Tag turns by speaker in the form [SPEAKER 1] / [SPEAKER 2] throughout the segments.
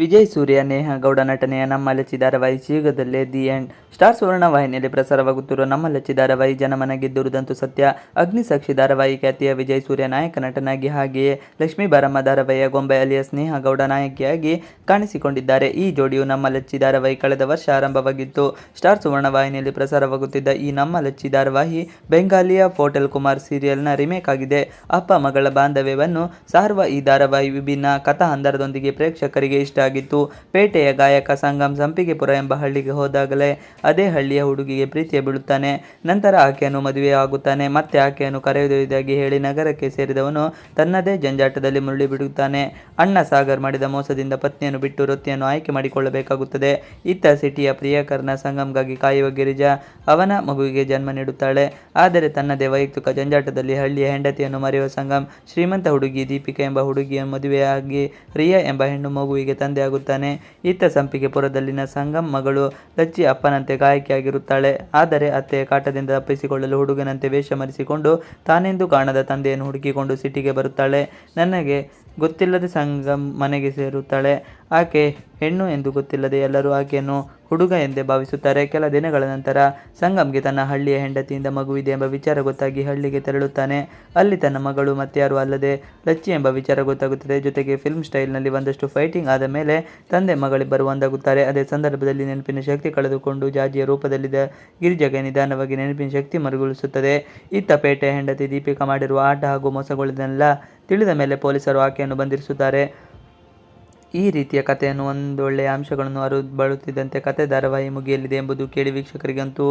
[SPEAKER 1] ವಿಜಯ್ ಸೂರ್ಯ, ನೇಹಾ ಗೌಡ ನಟನೆಯ ನಮ್ಮ ಲಚ್ಚಿ ಧಾರಾವಾಹಿ ಶೀಘ್ರದಲ್ಲೇ ದಿ ಎಂಡ್. ಸ್ಟಾರ್ ಸುವರ್ಣ ವಾಹಿನಿಯಲ್ಲಿ ಪ್ರಸಾರವಾಗುತ್ತಿರುವ ನಮ್ಮ ಲಚ್ಚಿ ಧಾರಾವಾಹಿ ಜನಮನ ಗೆದ್ದುರುದಂತೂ ಸತ್ಯ ಅಗ್ನಿಸಾಕ್ಷಿ ಧಾರಾವಾಹಿ ಖ್ಯಾತಿಯ ವಿಜಯ್ ಸೂರ್ಯ ನಾಯಕ ನಟನಾಗಿ ಹಾಗೆಯೇ ಲಕ್ಷ್ಮೀ ಬಾರಮ್ಮ ಧಾರಾವಾಹಿಯ ಗೊಂಬೆ ಅಲಿಯ ನೇಹಾ ಗೌಡ ನಾಯಕಿಯಾಗಿ ಕಾಣಿಸಿಕೊಂಡಿದ್ದಾರೆ. ಈ ಜೋಡಿಯು ನಮ್ಮ ಲಚ್ಚಿ ಧಾರಾವಾಹಿ ಕಳೆದ ವರ್ಷ ಆರಂಭವಾಗಿತ್ತು. ಸ್ಟಾರ್ ಸುವರ್ಣ ವಾಹಿನಿಯಲ್ಲಿ ಪ್ರಸಾರವಾಗುತ್ತಿದ್ದ ಈ ನಮ್ಮ ಲಚ್ಚಿ ಧಾರಾವಾಹಿ ಬೆಂಗಾಲಿಯ ಫೋಟೆಲ್ ಕುಮಾರ್ ಸೀರಿಯಲ್ನ ರಿಮೇಕ್ ಆಗಿದೆ. ಅಪ್ಪ ಮಗಳ ಬಾಂಧವ್ಯವನ್ನು ಸಾರುವ ಈ ಧಾರಾವಾಹಿ ವಿಭಿನ್ನ ಕಥಾ ಹಂದರದೊಂದಿಗೆ ಪ್ರೇಕ್ಷಕರಿಗೆ ಇಷ್ಟ ಆಗಿತ್ತು ಪೇಟೆಯ ಗಾಯಕ ಸಂಗಮ್ ಸಂಪಿಗೆಪುರ ಎಂಬ ಹಳ್ಳಿಗೆ ಹೋದಾಗಲೇ ಅದೇ ಹಳ್ಳಿಯ ಹುಡುಗಿಗೆ ಪ್ರೀತಿಯ ಬೀಳುತ್ತಾನೆ. ನಂತರ ಆಕೆಯನ್ನು ಮದುವೆ ಆಗುತ್ತಾನೆ. ಮತ್ತೆ ಆಕೆಯನ್ನು ಕರೆಯುವುದಾಗಿ ಹೇಳಿ ನಗರಕ್ಕೆ ಸೇರಿದವನು ತನ್ನದೇ ಜಂಜಾಟದಲ್ಲಿ ಮುರುಳಿ ಬಿಡುತ್ತಾನೆ. ಅಣ್ಣ ಸಾಗರ್ ಮಾಡಿದ ಮೋಸದಿಂದ ಪತ್ನಿಯನ್ನು ಬಿಟ್ಟು ವೃತ್ತಿಯನ್ನು ಆಯ್ಕೆ ಮಾಡಿಕೊಳ್ಳಬೇಕಾಗುತ್ತದೆ. ಇತ್ತ ಸಿಟಿಯ ಪ್ರಿಯಕರ್ನ ಸಂಗಮ್ಗಾಗಿ ಕಾಯುವ ಗಿರಿಜಾ ಅವನ ಮಗುವಿಗೆ ಜನ್ಮ ನೀಡುತ್ತಾಳೆ. ಆದರೆ ತನ್ನದೇ ವೈಯಕ್ತಿಕ ಜಂಜಾಟದಲ್ಲಿ ಹಳ್ಳಿಯ ಹೆಂಡತಿಯನ್ನು ಮರೆಯುವ ಸಂಗಮ್ ಶ್ರೀಮಂತ ಹುಡುಗಿ ದೀಪಿಕಾ ಎಂಬ ಹುಡುಗಿಯ ಮದುವೆಯಾಗಿ ರಿಯಾ ಎಂಬ ಹೆಣ್ಣು ಮಗುವಿಗೆ ತಂದೆಯಾಗುತ್ತಾನೆ ಇತ್ತ ಸಂಪಿಗೆಪುರದಲ್ಲಿನ ಸಂಗಮ್ ಮಗಳು ಲಚ್ಚಿ ಅಪ್ಪನಂತೆ ಗಾಯಕಿಯಾಗಿರುತ್ತಾಳೆ. ಆದರೆ ಅತ್ತೆಯ ಕಾಟದಿಂದ ತಪ್ಪಿಸಿಕೊಳ್ಳಲು ಹುಡುಗನಂತೆ ವೇಷ ಮರೆಸಿಕೊಂಡು ತಾನೆಂದು ಕಾಣದ ತಂದೆಯನ್ನು ಹುಡುಕಿಕೊಂಡು ಸಿಟಿಗೆ ಬರುತ್ತಾಳೆ. ನನಗೆ ಗೊತ್ತಿಲ್ಲದೆ ಸಂಗಮ್ ಮನೆಗೆ ಸೇರುತ್ತಾಳೆ. ಆಕೆ ಹೆಣ್ಣು ಎಂದು ಗೊತ್ತಿಲ್ಲದೆ ಎಲ್ಲರೂ ಆಕೆಯನ್ನು ಹುಡುಗ ಎಂದೇ ಭಾವಿಸುತ್ತಾರೆ. ಕೆಲ ದಿನಗಳ ನಂತರ ಸಂಗಮ್ಗೆ ತನ್ನ ಹಳ್ಳಿಯ ಹೆಂಡತಿಯಿಂದ ಮಗುವಿದೆ ಎಂಬ ವಿಚಾರ ಗೊತ್ತಾಗಿ ಹಳ್ಳಿಗೆ ತೆರಳುತ್ತಾನೆ. ಅಲ್ಲಿ ತನ್ನ ಮಗಳು ಮತ್ತಾರು ಅಲ್ಲದೆ ಲಚ್ಚಿ ಎಂಬ ವಿಚಾರ ಗೊತ್ತಾಗುತ್ತದೆ. ಜೊತೆಗೆ ಫಿಲ್ಮ್ ಸ್ಟೈಲ್ನಲ್ಲಿ ಒಂದಷ್ಟು ಫೈಟಿಂಗ್ ಆದ ಮೇಲೆ ತಂದೆ ಮಗಳಿಬ್ಬರು ಒಂದಾಗುತ್ತಾರೆ. ಅದೇ ಸಂದರ್ಭದಲ್ಲಿ ನೆನಪಿನ ಶಕ್ತಿ ಕಳೆದುಕೊಂಡು ಜಾಜಿಯ ರೂಪದಲ್ಲಿದ್ದ ಗಿರಿಜಗೆ ನಿಧಾನವಾಗಿ ನೆನಪಿನ ಶಕ್ತಿ ಮರುಗೊಳಿಸುತ್ತದೆ. ಇತ್ತ ಪೇಟೆ ಹೆಂಡತಿ ದೀಪಿಕಾ ಮಾಡಿರುವ ಆಟ ಹಾಗೂ ಮೋಸಗಳನ್ನೆಲ್ಲ ತಿಳಿದ ಮೇಲೆ ಪೊಲೀಸರು ಆಕೆಯನ್ನು ಬಂಧಿಸುತ್ತಾರೆ. ಈ ರೀತಿಯ ಕಥೆಯನ್ನು ಒಂದೊಳ್ಳೆಯ ಅಂಶಗಳನ್ನು ಅರು ಬಳುತ್ತಿದ್ದಂತೆ ಕತೆ ಧಾರಾವಾಹಿ ಮುಗಿಯಲಿದೆ ಎಂಬುದು ಕೇಳಿ ವೀಕ್ಷಕರಿಗಂತೂ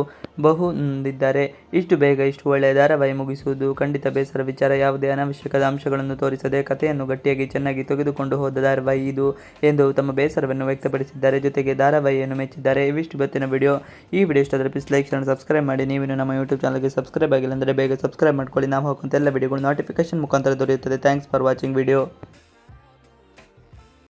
[SPEAKER 1] ಬಹು ನೊಂದಿದ್ದಾರೆ. ಇಷ್ಟು ಬೇಗ ಇಷ್ಟು ಒಳ್ಳೆಯ ಧಾರಾವಾಹಿ ಮುಗಿಸುವುದು ಖಂಡಿತ ಬೇಸರ ವಿಚಾರ. ಯಾವುದೇ ಅನಾವಶ್ಯಕದ ಅಂಶಗಳನ್ನು ತೋರಿಸದೆ ಕಥೆಯನ್ನು ಗಟ್ಟಿಯಾಗಿ ಚೆನ್ನಾಗಿ ತೆಗೆದುಕೊಂಡು ಹೋದ ಧಾರಾವಾಹಿ ಇದು ಎಂದು ತಮ್ಮ ಬೇಸರವನ್ನು ವ್ಯಕ್ತಪಡಿಸಿದ್ದಾರೆ. ಜೊತೆಗೆ ಧಾರಾವಾಹಿಯನ್ನು ಮೆಚ್ಚಿದ್ದಾರೆ. ಇವಿಷ್ಟು ಇವತ್ತಿನ ವಿಡಿಯೋ. ಈ ವಿಡಿಯೋ ಇಷ್ಟವಾದರೆ ಪ್ಲೀಸ್ ಲೈಕ್ ಚಾನಲ್ ಸಬ್ಸ್ಕ್ರೈಬ್ ಮಾಡಿ. ನೀವು ನಮ್ಮ ಯೂಟ್ಯೂಬ್ ಚಾನಲ್ಗೆ ಸಬ್ಸ್ಕ್ರೈಬ್ ಆಗಿಲ್ಲ ಅಂದರೆ ಬೇಗ ಸಬ್ಸ್ಕ್ರೈಬ್ ಮಾಡ್ಕೊಳ್ಳಿ. ನಾವು ಹಾಕುವಂಥ ಎಲ್ಲ ವಿಡಿಯೋಗಳು ನೋಟಿಫಿಕೇಶನ್ ಮುಖಾಂತರ ದೊರೆಯುತ್ತದೆ. Thanks for watching video